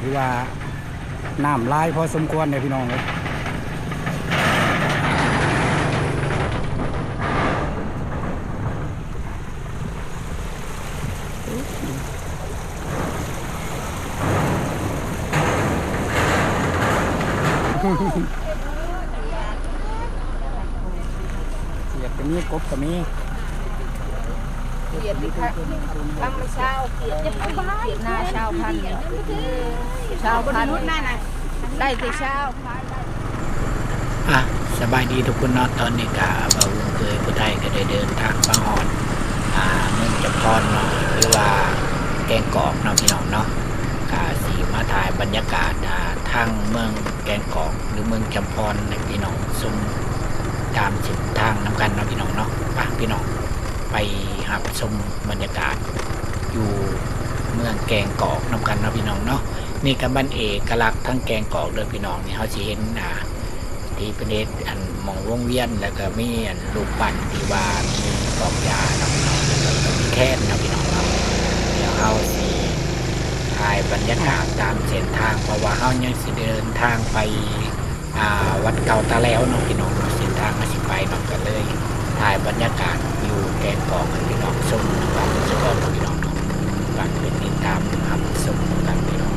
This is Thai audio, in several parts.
หรือว่าน้ำลายพอสมควรเนี่ยพี่น้องเลยเสียดก็มีกบก็มีเกี ยรติค่ะบางเช้าเกียรติจะไปบ้านเกียร์หน้าเช้าพันเนี่ยเช้าพันนั่นน่ะได้แต่เช้าอะสบายดีทุกคนเนาะตอนนี้กะเบาลุงเคยผู้ไทยก็ได้เดินทางมาฮอดอ่าเมืองจำพรเนาะหรือว่าแกงกอกเนาะพี่น้องเนาะกะสีมาถ่ายบรรยากาศอ่าทางเมืองแกงกอกหรือเมืองจำพรในพี่น้องซุ่มตามเส้นทางน้ำกันเนาะพี่น้องเนาะไปพี่น้อง ไปหับชมบรรยากาศ อยู่เมืองแกงกอกน้ำกันนะพี่น้องเนาะนี่กับบ้านเอกลักษณ์ทั้งแกงกอกเลยพี่น้องนี่เขาสิเห็นอ่าที่ประเทศอันมองวงเวียนแล้วก็มีอันลูกปั่นที่ว่ามีกอกยานะพี่น้องแล้วก็มีแค่นะพี่น้องเนาเดี๋ยวเฮาสิถ่ายบรรยากาศตามเส้นทางเพราะว่าเฮายังสิเดินทางไปอ่าวัดเก่าตาแล้วเนาะพี่น้องเส้นทางมาสิไปเนาะก็เลยถ่ายบรรยากาศ แกงกอกพี่น้องชมกันสกอนเนาะพี่น้องเนาะฝากเป็นติดตามรับชมกันพี่น้อง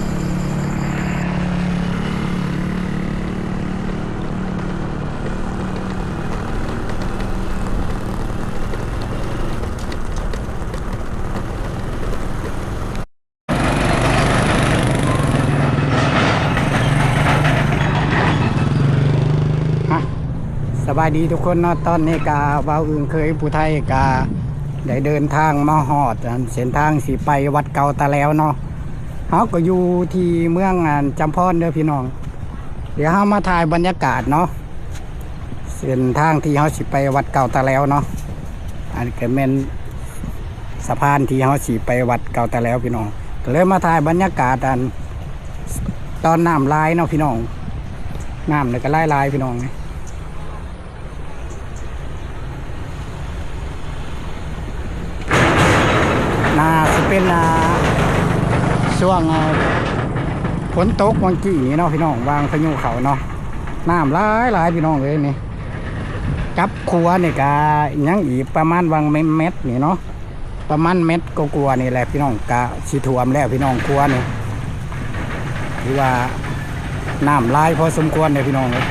ฮะส บายดีทุกคนเนาะตอนนี้กาเบาอึงเคยผู้ไทยกาได้เดินทางมาหอดเส้นทางสีไปวัดเก่าตาแล้วเนาะเขาก็อยู่ที่เมืองอันจำพรเด้อพี่น้อง เดี๋ยวเรามาถ่ายบรรยากาศเนาะเส้นทางที่เขาสิไปวัดเก่าตาแล้วเนาะอันก็เป็นสะพานที่เขาสิไปวัดเก่าตาแล้วพี่น้องก็เลยมาถ่ายบรรยากาศอันตอนน้ำลายเนาะพี่น้องน้ำเลยก็ไล่ลายพี่น้องนี่นาสิ เป็นช่วงฝนตกวันกี่นี่เนาะพี่น้องวางพายุเขาเนาะน้ำหลายหลายพี่น้องเลยนี่กับครัวนี่กายังอีกประมาณวังเม็ดนี่เนาะประมาณเม็ดก็กลัวนี่แหละพี่น้องกะสิท่วมแล้วพี่น้องครัวนี่หรือว่าน้ำลายพอสมควรเลยพี่น้องเลย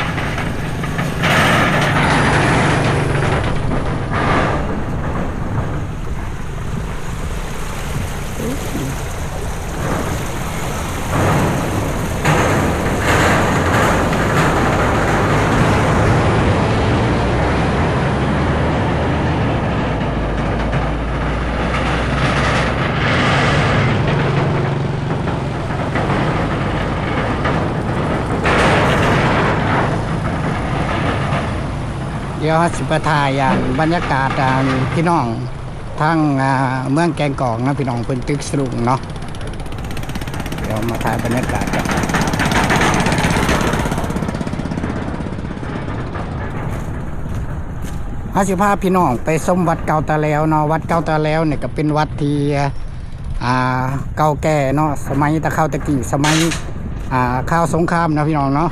ดี๋ยวสิไปถ่ายอย่างบรรยากาศพี่น้องทางเมืองแกงกอกนะพี่น้องเป็นตึกสรุงเนาะเดี๋ยวมาถ่ายบรรยากาศกันอาสิพาพี่น้องไปชมวัดเก่าตาแล้วเนาะวัดเก่าตาแล้วเนี่ยก็เป็นวัดที่อาเก่าแก่เนาะสมัยตะเข้าตะกี้สมัยอาข้าวสงครามนะพี่น้องเนาะ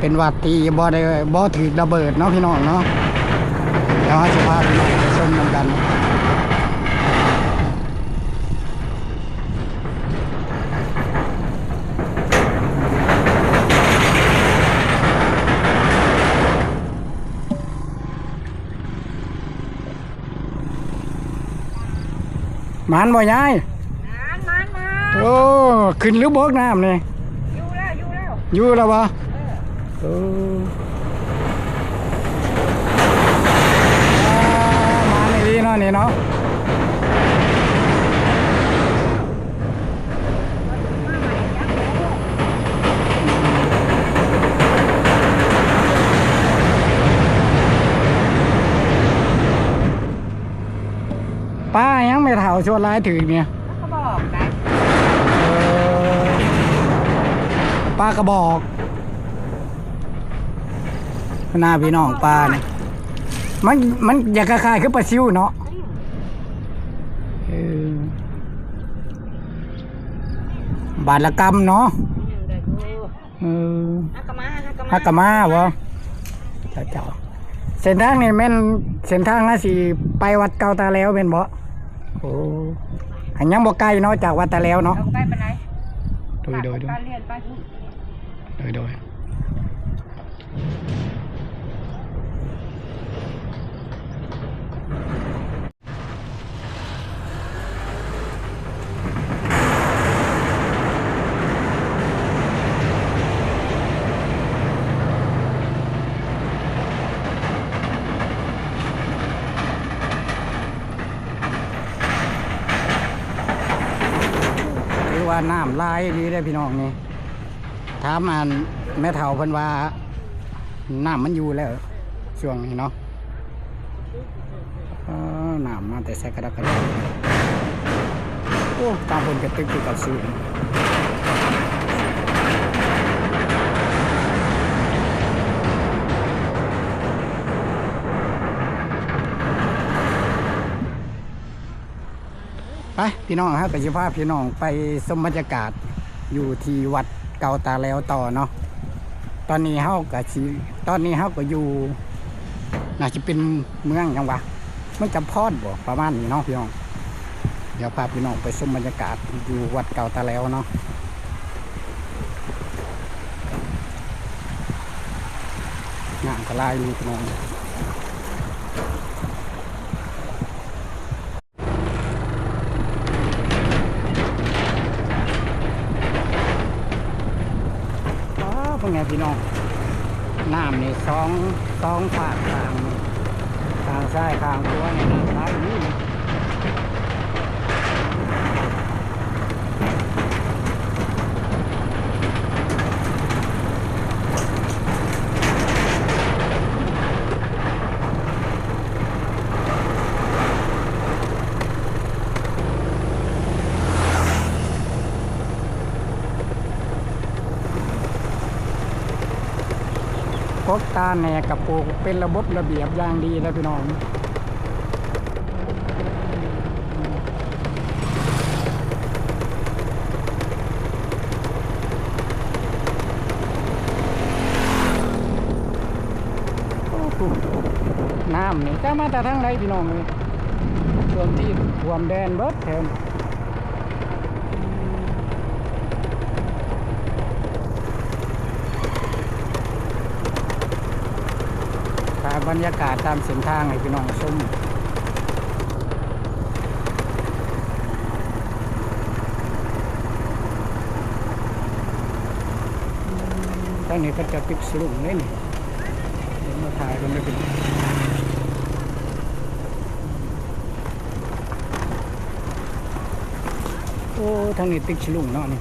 เป็นวัดที่บ่ได้บ่ถือระเบิดเนาะพี่น้องเนาะเดี๋ยวให้สุภาพพี่น้องไปชมนำกันมันบ่ยายนานนานมาโอ้ ขึ้นหรือบอกน้ำนี่อยู่แล้ว อยู่แล้ว อยู่แล้วบ่โอ้อ่า มาในนี้เนาะนี่เนาะป้ายังไม่เท่าชวนร้ายถึงเนี่ยเขาบอกนะเออป้ากระบอก หน้าพี่น้องป้าเนี่ยมันมันอยากคล้ายๆคือปลาซิวเนาะเออบาทละกรรมเนาะได้กูเออฮักกะมาฮักกะมาฮักกะมาบ่เจ้าเจ้าเส้นทางนี่แม่นเส้นทางน่าสิไปวัดเก่าตาแล้วแม่นบ่โอ้อันยังบ่ไกลเนาะจากวัดตาแล้วเนาะเอาไปไปไหนโดยโดยโดยการเรียนไปทุกโดย น้ำลายดีได้พี่น้องนี่ถามอันแม่เฒ่าเพิ่นว่าน้ำมันอยู่แล้วช่วงนี้เนาะเออน้ำมาแต่แซกกระดักกระดักโอ้ตามเพิ่นกระตึกอยู่กับสูง ไปพี่น้องครับกับชิภาพพี่น้องไปสมบรรยากาศอยู่ที่วัดเก่าตาแล้วต่อเนาะตอนนี้เฮากับชีตอนนี้เฮาก็อยู่น่าจะเป็นเมืองยังวะไม่จำพอดบ่ประมาณนี้เนาะพี่น้องเดี๋ยวพาพี่น้องไปชมบรรยากาศอยู่วัดเก่าตาแล้วเนาะงานกระลายนี่พี่น้องว้าวเป็นไง พี่น้องน้ำนี่สองสองฝากทางทางซ้ายทางขวานี่น้ำไหลนี่ กตาแหนกับปลูกเป็นระบบระเบียบอย่างดีแล้วพี่น้องน้ำนี่จะมาแต่ทางไหนพี่น้องเลยส่วนที่ท่วมแดนเบิดแถมถ่าย บรรยากาศตามเส้นทางให้พี่น้องชมทางนี้ก็จะติดสลุงเลยนี่เดี๋ยวมาถ่ายกันไม่เป็นโอ้ทางนี้ติ๊กฉลุงเนาะนี่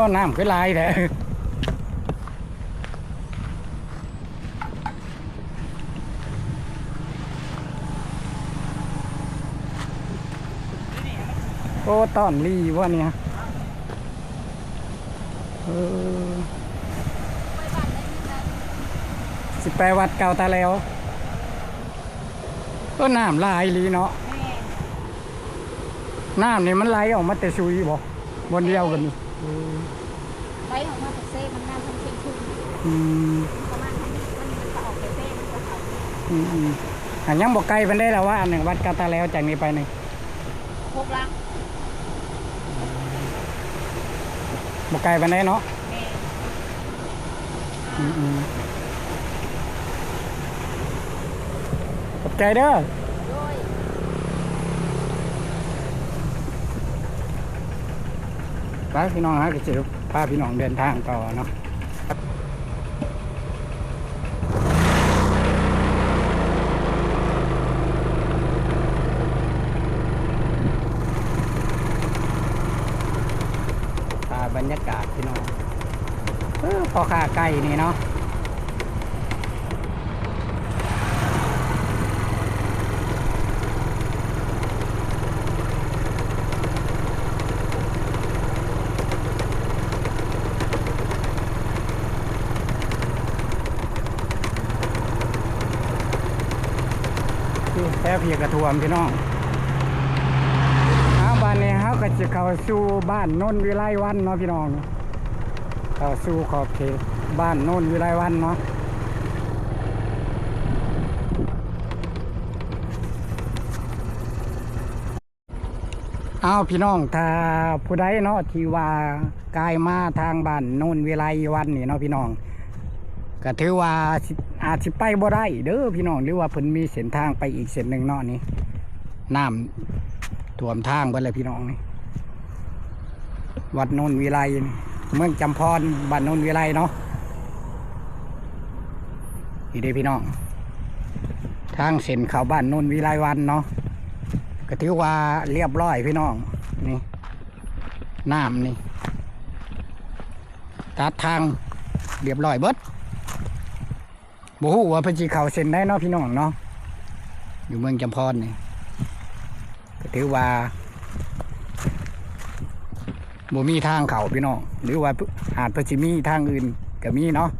ก็น้ำก็ลายแหละโอ้ตอนรีวะเนี่ยเออสิไปวัดเก่าตาแล้ว ก็น้ำลายลีเนาะน้ำนี่มันไหลออกมาแต่ซุยบ่บนเดียวกันนี่ ไปออกมาจากเซ่มันน่าทำเชิงชุนอืมประมาณนั้นมันจะออกไปเซ่มันจะออกอืมอืมอันยังบอกไกลไปได้แล้วว่าอันหนึ่งวัดเก่าตาแล้วจากนี้ไปหนึ่งพกลักบอกไกลไปได้เนาะแม่อืมอืมขอบใจเด้อ ไปพี่น้องฮะก็จะพาพี่น้องเดินทางต่อเนาะบรรยากาศพี่น้องเออพอขาไก่นี่เนาะ เพียกระทวมพี่น้องเอาบ้านนี้เขาก็จะเข้าสู่บ้านโนนวิไลวันเนาะพี่น้อง เข้าสู่ขอบเขตบ้านโนนวิไลวันเนาะเอาพี่น้องถ้าผู้ใดเนาะที่ว่ากายมาทางบ้านโนนวิไลวันนี่เนาะพี่น้องก็ถือว่า อาจสิไปบ่ได้เด้อพี่น้องหรือว่าเพิ่นมีเส้นทางไปอีกเส้นหนึ่งเนาะนี่น้ำท่วมทางไปเลยพี่น้องนี่วัดนนวิไลเมืองจำพรบ้านนนวิไลเนาะนี่เด้พี่น้อง ทางเส้นเข้าบ้านนนวิไลวันเนาะก็ถือว่าเรียบร้อยพี่น้องนี่น้ำนี่ตัดทางเรียบร้อยเบิด บูฮู้ว่าพันจีเขาเซ็นได้เนาะพี่น้องเนาะอยู่เมืองจำพรนี่ก็ถือว่าบ่มีทางเขาพี่น้องหรือว่าหาดพัชิมีทางอื่นก็มีเนาะ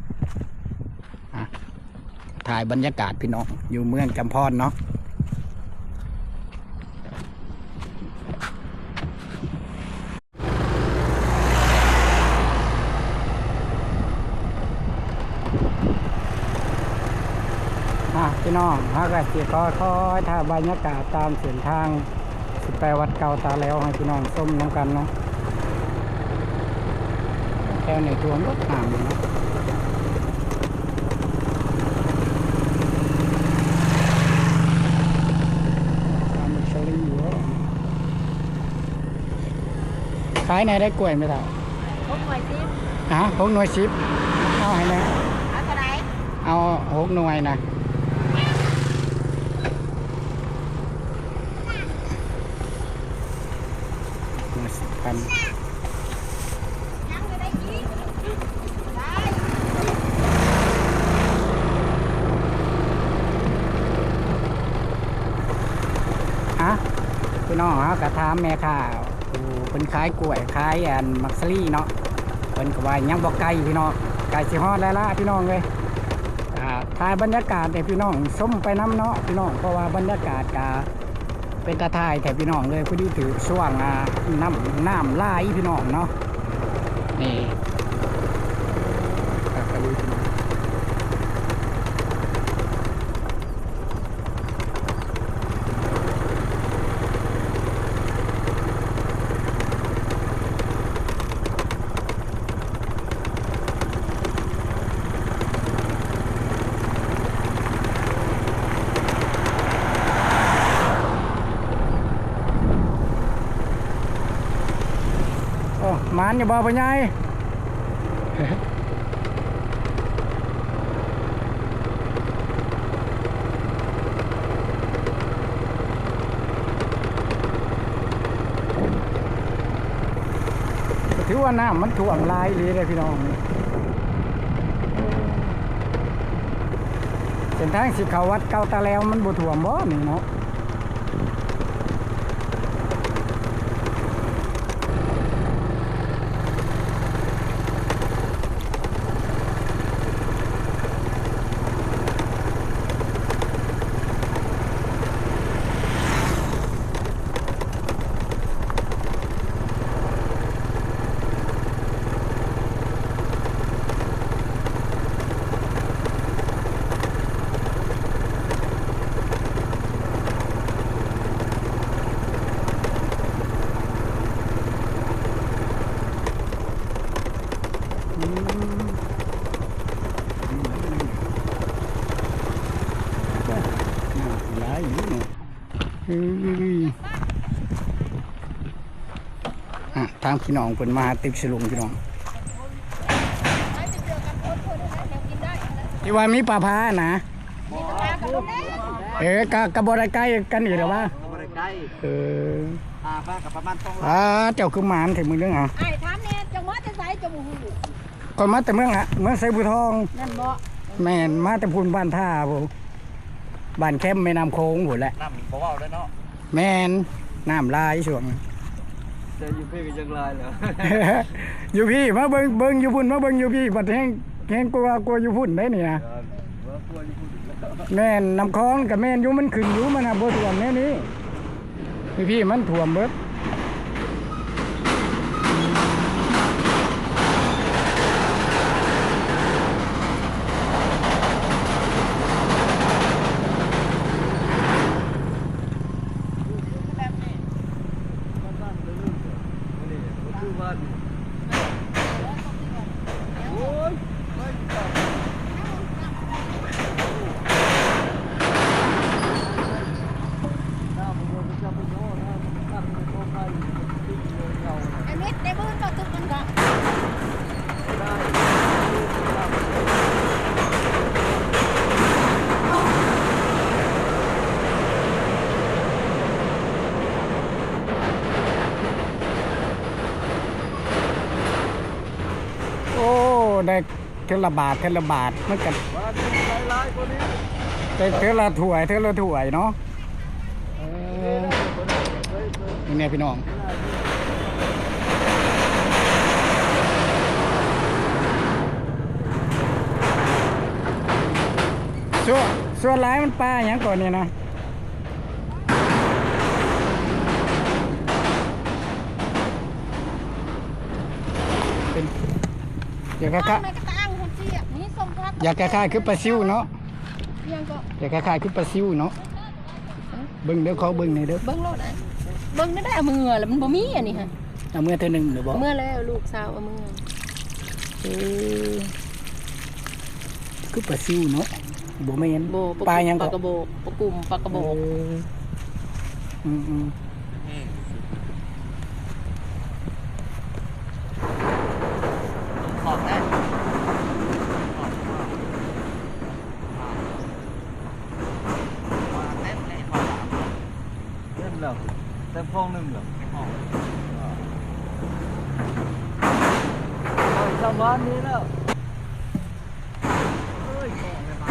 ถ่ายบรรยากาศพี่น้องอยู่เมืองจำพรเนาะ พี่น้องฮักสิก็คอยถ้าบรรยากาศตามเส้นทาง สิไปวัดเก่าตาแล้วให้พี่น้องส้มน้ำกันเนาะแค่ในตัวรถน้ำอยู่เนาะตามมิชลินอยู่ว่าขายไหนได้กล้วยไหมท่าพกหน่วยซิฮะหกหน่วยสิบเอาให้นะเอาเท่าไหร่เอาหกหน่วยนะ สิบพันอะพี่น้องฮะกระทามแม่ข้าวผู้เป็นขายกล้วยขายอันมักซลี่เนาะเป็นกว่ายังบอกไก่พี่น้องไก่สิฮอดแล้วล่ะพี่น้องเลยอ่าถ่ายบรรยากาศให้พี่น้องส้มไปน้ำเนาะพี่น้องเพราะว่าบรรยากาศกา เป็นกระทายแถบพี่น้องเลยพอดีถือช่วงอ่าน้ำน้ำลายพี่น้องเนาะนี่ครับไปดูพี่น้อง โอ้หมันอย่าบอกไปไงถือว่าน้ำมันท่วมหลายเลยเลยพี่น้องเส้นทางสิเขาวัดเก่าตาแล้วมันบ่ท่วมบ่นี่เนาะ หลายอยู่เนาะเอ้ยอะ ทางพี่น้องเพิ่นมาติดสลุงพี่น้องไปเป็นเดือกันคนคนนั้นยังกินได้ที่ว่ามีปลาพานะมีปลากับลูกเล็กเอ๊ะกะกะบ่ได้ใกล้กันอีกหรอวะบริใกล้เอออ่าป้ากับประมาณต้องอ่าเจ้าคือหมานถึงมึงเรื่องอะไอ้ถามเนี่ยจังหวัดจะใส่จมูกหูคนมาแต่เมืองอะเมืองไสบุทองนั่นบ่แม่นมาแต่พูนบ้านท่าผม บ้านแคมป์แม่น้ำโค้งหมดแหละน้ำบอกว่าเลยเนาะแม่นน้ำลายช่วงจะอยู่เพื่อกันยังลายเหรออยู่พี่มาเบิ่งเบิ่งอยู่พุ่นมาเบิ่งอยู่พี่บัดแห้งแห้งกลัวกลัวอยู่พุ่นได้นี่นะว่ากลัวอยู่พูดถึงแล้วแม่นน้ำคลองกับแม่นอยุมันขึ้นอยุมันน่ะบ่ท่วมแน่นี้พี่พี่มันท่วมเบิด บ้านเรื่องนี่คือบ้านโอ้ยไม่จับน้ำมันจะจับไปโน่นนะตั้งในโต๊ะไปติ้งเลยเงา ไอ้เม็ดได้บื้นก็ตึกมันก็ ได้ โอ้ได้ เทอละบาทเทอละบาทมันก็บ้านนี้หลายหลายคนนี้ได้เทอละถ้วยเทอละถ้วยเนาะเออคนนี้เฮ้ยเฮ้ยนี่เนี่ยพี่น้องส่วนส่วนหลายมันปลาอย่างก่อนเนี่ยนะเป็นอยากคล้ายตั้งในก อยากคล้ายๆคือปลาซิวเนาะยังก็อยากคล้ายๆคือปลาซิวเนาะเบิ่งเด้อเขาเบิ่งในอยเด้อเบิ้งรถอะเบิ้งได้ได้เอามือแล้วมันบ่มีอันนี้ฮะเอาเมื่อเท่านึงหรือบ่เมื่อแล้วลูกสาวเอามือเออคือปลาซิวเนาะบ่แม่นโบปลายังปก็ลากระโบกปลากลุ่มปลากระโบกเอออืมอืม ขอบได้เต็มเลยเต็มแล้วเต็มห้องหนึ่งแล้วห้อง สามวันนี้แล้วเฮ้ยของเลยมา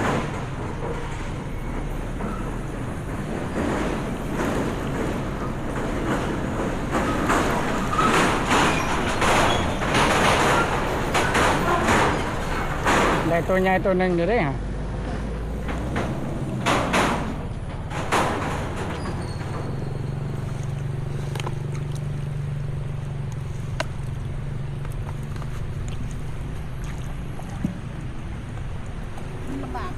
ได้ตัวใหญ่ตัวหนึ่งเดี๋ยวได้ฮะ ลำบาก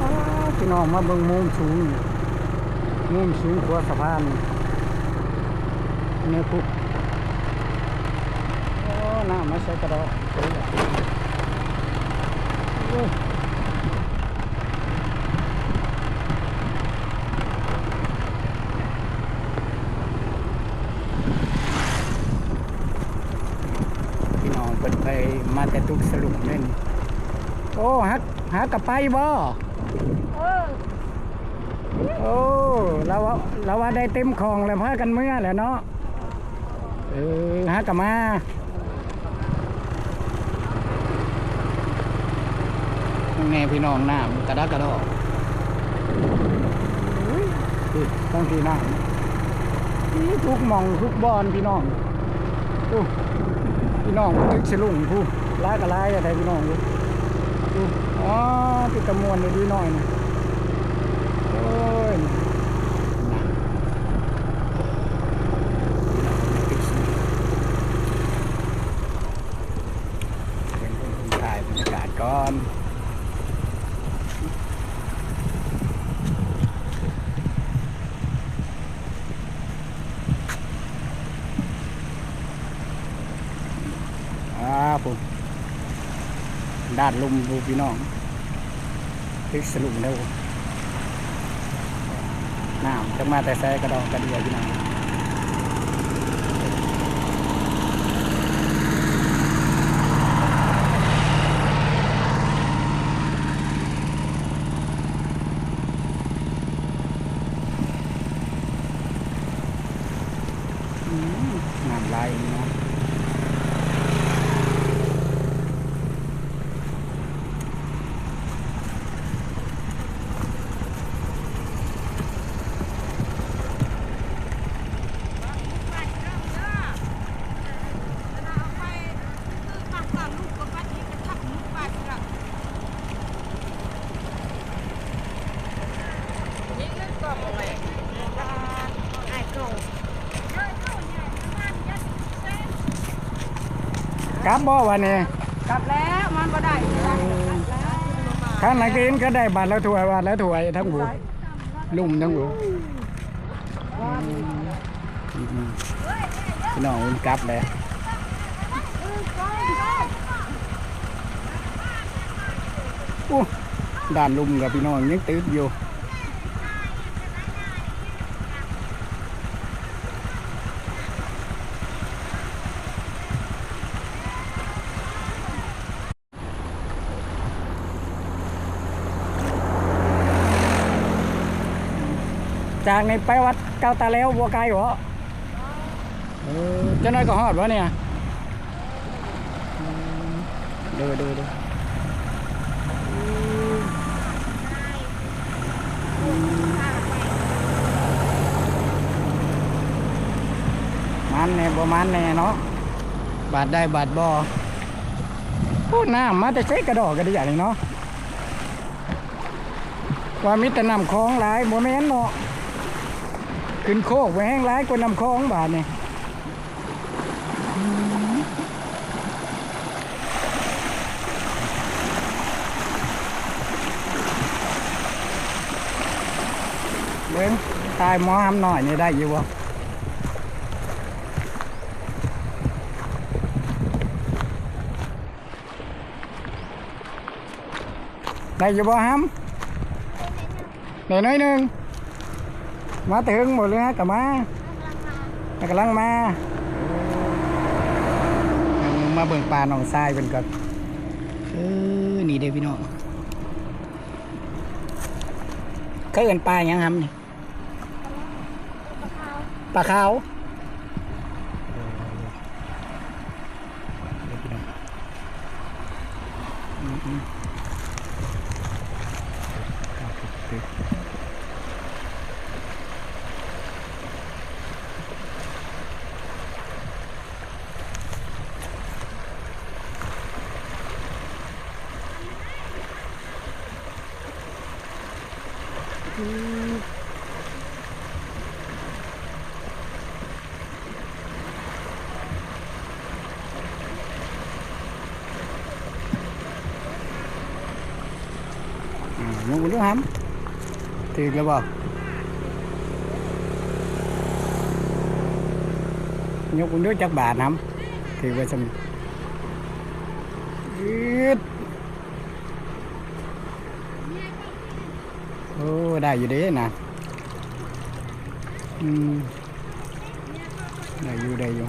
อ้าวพี่น้ องมาเบิ่งมุมสูงมุมสูงขัวสะพานเนี่ยคุกโอ้น้ำมาใส่กระดอกโอ้ยโอ้ยพี่น้องเปิดไปมาแต่ตุกสรุปเล่นโอ้ฮักฮักกับไปบ่ โอ้เราว่าเราว่าได้เต็มของแล้วพากันเมื่อแหล้วเนาะเออฮักกับมาแน่พี่น้องน้ำกระดักกระดอกอุ้ยนี่ต้องพี่น้ำนี่ทุกหมองทุกบอนพี่น้องอู้พี่น้องตึกสลุงผู้ร้ายกับร้ายอะไรพี่น้องดูดู อ๋อติดตะมวนเลยดีหน่อยนะโอ้ยนะเป็นคนถ่ายบรรยากาศก่อนอ่าผม ด้านลุมดูพี่น้องทึกสลุมเร็วน้ำจะมาแต่แซ่กระดองกระเดียพี่น้อง กลับบ่วันนี้กลับแล้วมันบ่ได้เวลาข้างไหนกินก็ได้บาทแล้วถวยบาทแล้วถวยทั้งหูลุ่มทั้งหูพี่น้องอุ่นกลับเลยอู้ด่านลุมกับพี่น้องยังตื่นอยู่ จากในไปวัดเก้าตาแล้วบัวไกลเหรอเออจ้าน้อยก็ฮอดวะเนี่ยดูดูดูมันแน่บ่มันแน่เนาะบาดได้บาดบ่โอ้น้ำมาแต่ใช้กระดอกกระเดียนี่เนาะว่ามิตรนำคลองหลายโมเมนเนาะ ขึ้นโคกไปแห้งร้ายกว่านำคลองบาทเนี่ยเบิ้งตายหมอหำหน่อยนี่ได้อยู่บ่ได้อยู่บ่หำได้น้อยหนึ่ง มาถึงหมดเลยฮะกลับมากำลังมา มาเบิ่งปลาหนองทรายเป็นก่อนเออนี่เด้พี่น้องเคยเห็นปลาอย่างครับนี่ปลาขาวเดี๋ยวพี่น้องอืมอืม อ่ามึงรู้ฮัมถือแล้วบ่ยกมึงด้วยจักบาทน้ำถือ ไว้สมยืดโอ้ได้อยู่เด้นะอืมได้อยู่ได้อยู่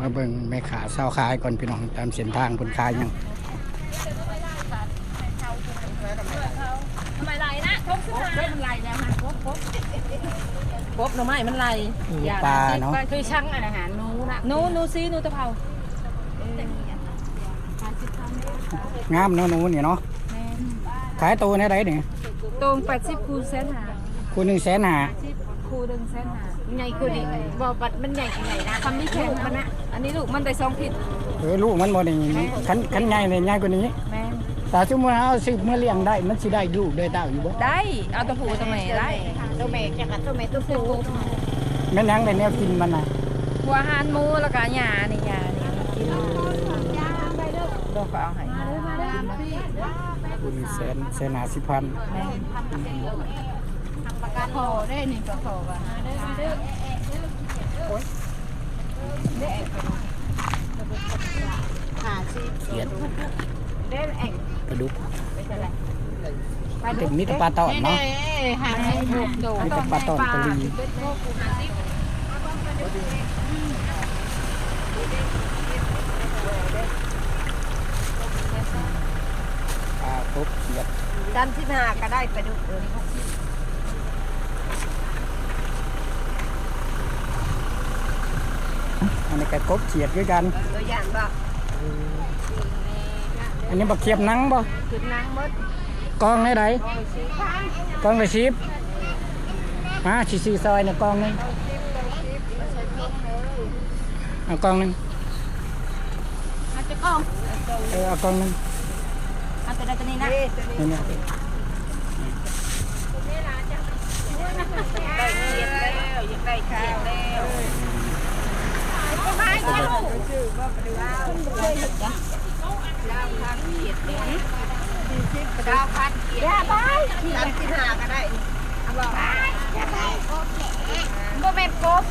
มาเบิ่งแม่ขาเศร้าขายก่อนพี่น้องตามเส้นทางคนขายยังทำไมไหลนะทบขึ้นมามันไหลแล้วฮะครบครบครบหน่อไม้มันไหลปลาเนาะคือช่างอาหารนูนะนูนูซีนูตะเภางามเนาะหนูนี่เนาะขายตัวในไรนี่ตรงแปดสิบคูณเซนหาคูหนึ่งแสนหาคูหนึ่งเซนหาใหญ่คือนี่บอกบัดมันใหญ่กี่ไหนนะคำนี้แข็งมันนะ อันนี้ลูกมันได้สองผิดเออลูกมันบ่นี่คันคันใหญ่เลยใหญ่กว่านี้ แม่แต่สมมติเอาสิเมื่อเลี้ยงได้มันสิได้ลูกได้เต้าอยู่บ่ได้เอาตัวผู้ตัวแม่ได้ตัวแม่จะกับตัวแม่ตัวผู้แม่นยังได้แนวกินมันน่ะหัวหานหมูแล้วก็หญ้านี่หญ้านี่กินดอกก็เอาให้คูหนึ่งแสนแสนหาสิบพันแม่ประกันพอได้นี่ก็พอว่าหาสิ เขียดเด้แอ่งปลาดุกไปเท่าไหร่เด็กมิตรปลาตอนเนาะหาให้ถูกโดมีแต่ปลาตอนตะลีปลาครบเขียดดันที่หาก็ได้ไปดูเออ นนี้ก็ครบเขียดด้วยกัน ตัวอย่างบ่อันนี้บักเขียบนังบ่ขึ้นนางมดกองไหนไดโอ้ยสิพันกองละสิบฮะสิซื้อซอยน่ะกองนึงเอากองนึงอาจจะกองเออเอากองนึงอาจจะได้ตัวนี้นะนี่เนี่ยได้เขียนแล้วอยากได้เขียนแล้ว บห้าก็ได้เอาบอกบ่แม่นกบ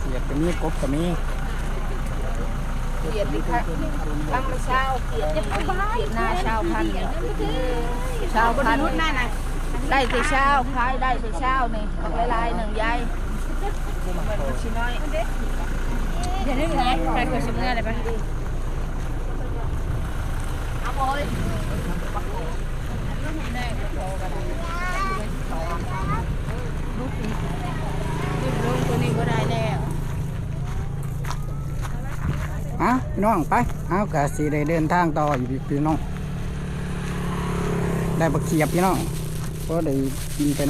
เขียดก็มีกบก็มีเขียนดิค่ะบางละเช้าเขียนจะไปเขียนหน้าเช้าพันเช้าพันรุ่นนั่นนะ ได้แต่เช้าขายได้แต่เช้านี่บักลายๆหนึ่งยายมันชิน้อยเดี๋ยวนึกไงไปคุยสมเงื่อเลยไปเอาบอยลูกตัวนี้ก็ได้แล้อะพี่น้องไปเอากะสิได้เดินทางต่ออยู่พี่น้อง ได้บักเขียบพี่น้อง ก็ได้กินไป